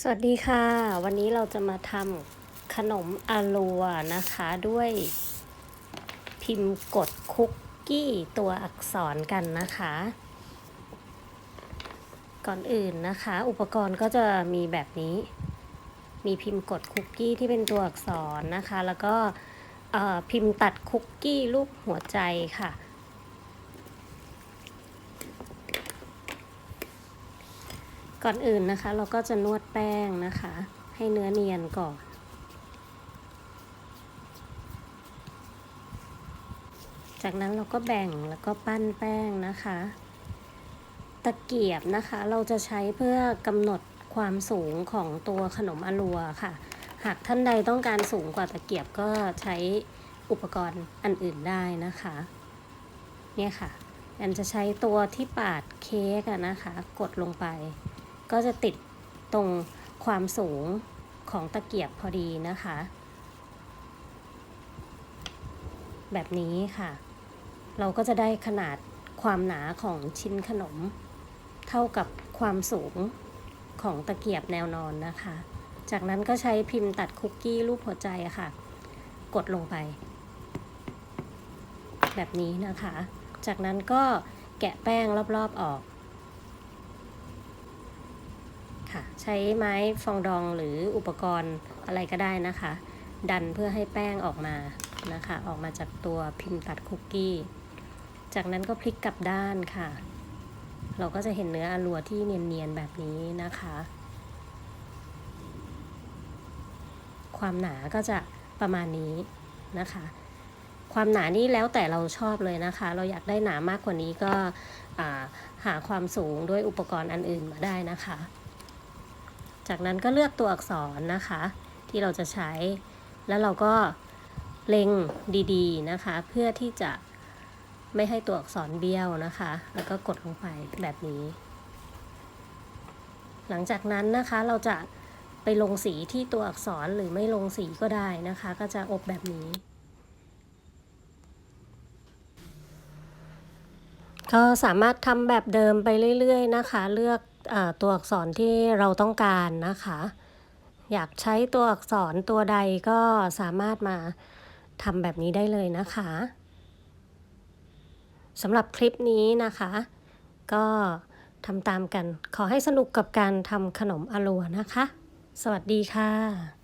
สวัสดีค่ะ วันนี้เราจะมาทำขนมอาลัวนะคะ ด้วยพิมพ์กดคุกกี้ตัวอักษรกันนะคะ ก่อนอื่นนะคะ อุปกรณ์ก็จะมีแบบนี้ มีพิมพ์กดคุกกี้ที่เป็นตัวอักษรนะคะ แล้วก็พิมพ์ตัดคุกกี้รูปหัวใจค่ะ ก่อนอื่นนะคะ เราก็จะนวดแป้งนะคะ ให้เนื้อเนียนก่อนจากนั้นเราก็แบ่งแล้วก็ปั้นแป้งนะคะ ตะเกียบนะคะ เราจะใช้เพื่อกำหนดความสูงของตัวขนมอลัวค่ะ หากท่านใดต้องการสูงกว่าตะเกียบก็ใช้อุปกรณ์อันอื่นได้นะคะ เนี่ยค่ะแอนจะใช้ตัวที่ปาดเค้กนะคะ กดลงไป ก็จะติดตรงความสูงของตะเกียบพอดีนะคะ แบบนี้ค่ะ เราก็จะได้ขนาดความหนาของชิ้นขนม เท่ากับความสูงของตะเกียบแนวนอนนะคะ จากนั้นก็ใช้พิมพ์ตัดคุกกี้รูปหัวใจค่ะ กดลงไป แบบนี้นะคะ จากนั้นก็แกะแป้งรอบๆออก ค่ะ ใช้ไม้ฟองดองหรืออุปกรณ์อะไรก็ได้นะคะ ดันเพื่อให้แป้งออกมานะคะ ออกมาจากตัวพิมพ์ตัดคุกกี้ จากนั้นก็พลิกกลับด้านค่ะ เราก็จะเห็นเนื้ออลัวที่เนียนๆแบบนี้นะคะ ความหนาก็จะประมาณนี้นะคะความหนานี่แล้วแต่เราชอบเลยนะคะ เราอยากได้หนามากกว่านี้ก็าหาความสูงด้วยอุปกรณ์อันอื่นมาได้นะคะ จากนั้นก็เลือกตัวอักษรนะคะ ที่เราจะใช้ แล้วเราก็เล็งดีๆนะคะ เพื่อที่จะไม่ให้ตัวอักษรเบี้ยวนะคะ แล้วก็กดลงไปแบบนี้ หลังจากนั้นนะคะเราจะไปลงสีที่ตัวอักษรหรือไม่ลงสีก็ได้นะคะ ก็จะอบแบบนี้ ก็สามารถทำแบบเดิมไปเรื่อยๆนะคะ เลือก ตัวอักษรที่เราต้องการนะคะ อยากใช้ตัวอักษรตัวใดก็สามารถมาทำแบบนี้ได้เลยนะคะสำหรับคลิปนี้นะคะ ก็ทำตามกัน ขอให้สนุกกับการทำขนมอลัวนะคะ สวัสดีค่ะ